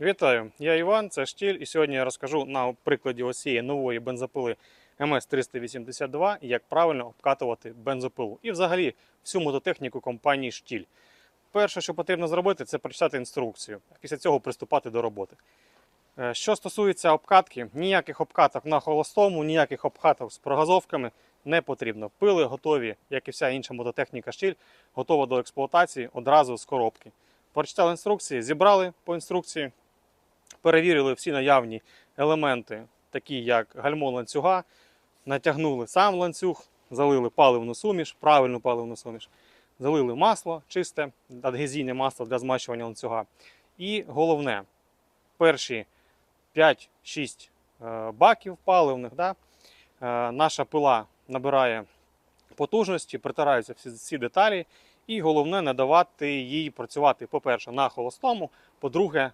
Вітаю, я Іван, це Штіль, і сьогодні я розкажу на прикладі ось цієї нової бензопили МС-382, як правильно обкатувати бензопилу. І взагалі всю мототехніку компанії Штіль. Перше, що потрібно зробити, це прочитати інструкцію, а після цього приступати до роботи. Е, Що стосується обкатки, ніяких обкаток на холостому, ніяких обкаток з прогазовками не потрібно. Пили готові, як і вся інша мототехніка Штіль, готова до експлуатації одразу з коробки. Прочитали інструкції, зібрали по інструкції, перевірили всі наявні елементи, такі як гальмо ланцюга, натягнули сам ланцюг, залили паливну суміш, правильну паливну суміш, залили масло чисте, адгезійне масло для змащування ланцюга. І головне, перші 5-6 е, баків паливних, да, е, наша пила набирає потужності, притираються всі, всі деталі. І головне не давати їй працювати, по-перше, на холостому, по-друге,